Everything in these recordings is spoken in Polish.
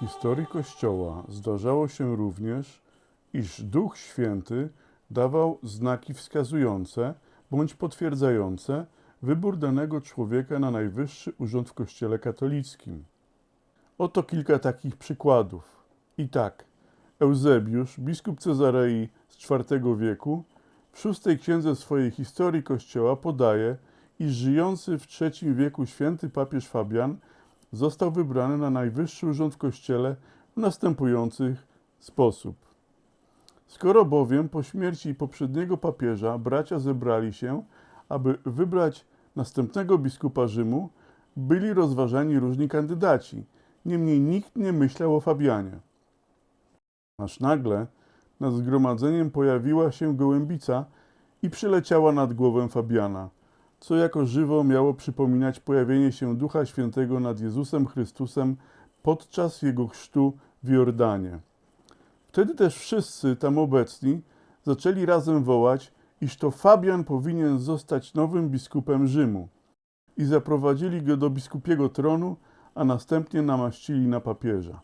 historii Kościoła zdarzało się również, iż Duch Święty dawał znaki wskazujące bądź potwierdzające wybór danego człowieka na najwyższy urząd w Kościele katolickim. Oto kilka takich przykładów. I tak, Eusebiusz, biskup Cezarei z IV wieku, w szóstej księdze swojej historii Kościoła podaje, iż żyjący w III wieku święty papież Fabian został wybrany na najwyższy urząd w Kościele w następujący sposób. Skoro bowiem po śmierci poprzedniego papieża bracia zebrali się, aby wybrać następnego biskupa Rzymu, byli rozważani różni kandydaci. Niemniej nikt nie myślał o Fabianie. Aż nagle nad zgromadzeniem pojawiła się gołębica i przyleciała nad głowę Fabiana, co jako żywo miało przypominać pojawienie się Ducha Świętego nad Jezusem Chrystusem podczas jego chrztu w Jordanie. Wtedy też wszyscy tam obecni zaczęli razem wołać, iż to Fabian powinien zostać nowym biskupem Rzymu. I zaprowadzili go do biskupiego tronu, a następnie namaścili na papieża.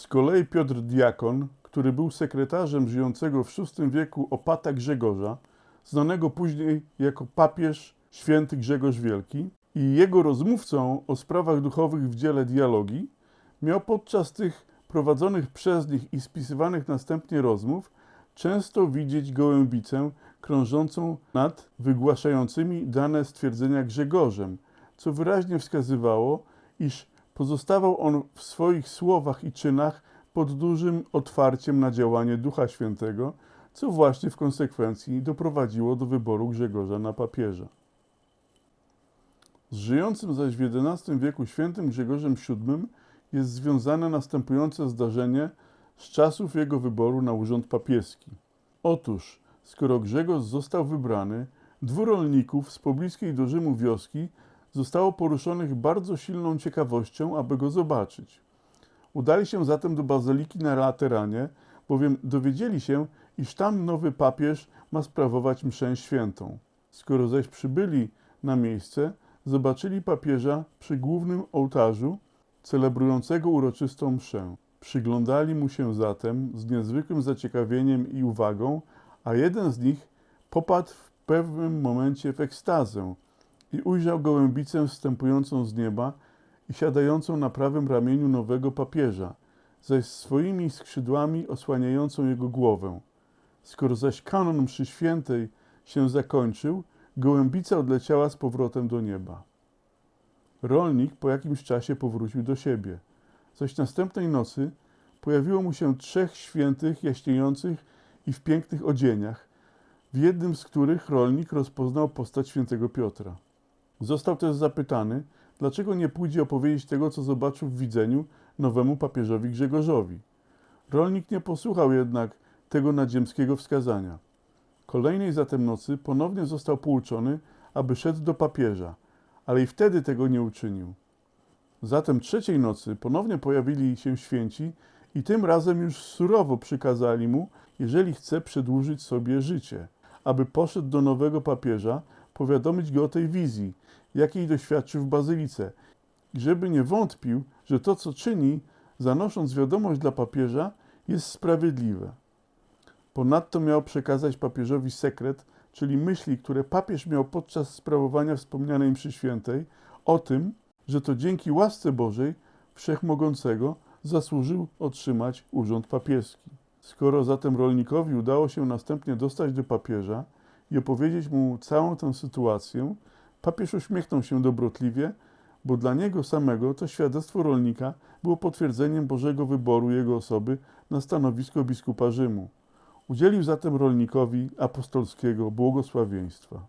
Z kolei Piotr Diakon, który był sekretarzem żyjącego w VI wieku opata Grzegorza, znanego później jako papież święty Grzegorz Wielki, i jego rozmówcą o sprawach duchowych w dziele dialogi, miał podczas tych prowadzonych przez nich i spisywanych następnie rozmów często widzieć gołębicę krążącą nad wygłaszającymi dane stwierdzenia Grzegorzem, co wyraźnie wskazywało, iż pozostawał on w swoich słowach i czynach pod dużym otwarciem na działanie Ducha Świętego, co właśnie w konsekwencji doprowadziło do wyboru Grzegorza na papieża. Z żyjącym zaś w XI wieku świętym Grzegorzem VII jest związane następujące zdarzenie z czasów jego wyboru na urząd papieski. Otóż, skoro Grzegorz został wybrany, dwóch rolników z pobliskiej do Rzymu wioski zostało poruszonych bardzo silną ciekawością, aby go zobaczyć. Udali się zatem do bazyliki na Lateranie, bowiem dowiedzieli się, iż tam nowy papież ma sprawować mszę świętą. Skoro zaś przybyli na miejsce, zobaczyli papieża przy głównym ołtarzu, celebrującego uroczystą mszę. Przyglądali mu się zatem z niezwykłym zaciekawieniem i uwagą, a jeden z nich popadł w pewnym momencie w ekstazę i ujrzał gołębicę wstępującą z nieba i siadającą na prawym ramieniu nowego papieża, zaś swoimi skrzydłami osłaniającą jego głowę. Skoro zaś kanon mszy świętej się zakończył, gołębica odleciała z powrotem do nieba. Rolnik po jakimś czasie powrócił do siebie. Zaś następnej nocy pojawiło mu się trzech świętych jaśniejących i w pięknych odzieniach, w jednym z których rolnik rozpoznał postać świętego Piotra. Został też zapytany, dlaczego nie pójdzie opowiedzieć tego, co zobaczył w widzeniu nowemu papieżowi Grzegorzowi. Rolnik nie posłuchał jednak tego nadziemskiego wskazania. Kolejnej zatem nocy ponownie został pouczony, aby szedł do papieża, ale i wtedy tego nie uczynił. Zatem trzeciej nocy ponownie pojawili się święci i tym razem już surowo przykazali mu, jeżeli chce przedłużyć sobie życie, aby poszedł do nowego papieża, powiadomić go o tej wizji, jakiej doświadczył w bazylice, i żeby nie wątpił, że to, co czyni, zanosząc wiadomość dla papieża, jest sprawiedliwe. Ponadto miał przekazać papieżowi sekret, czyli myśli, które papież miał podczas sprawowania wspomnianej mszy świętej, o tym, że to dzięki łasce Bożej Wszechmogącego zasłużył otrzymać urząd papieski. Skoro zatem rolnikowi udało się następnie dostać do papieża i opowiedzieć mu całą tę sytuację, papież uśmiechnął się dobrotliwie, bo dla niego samego to świadectwo rolnika było potwierdzeniem Bożego wyboru jego osoby na stanowisko biskupa Rzymu. Udzielił zatem rolnikowi apostolskiego błogosławieństwa.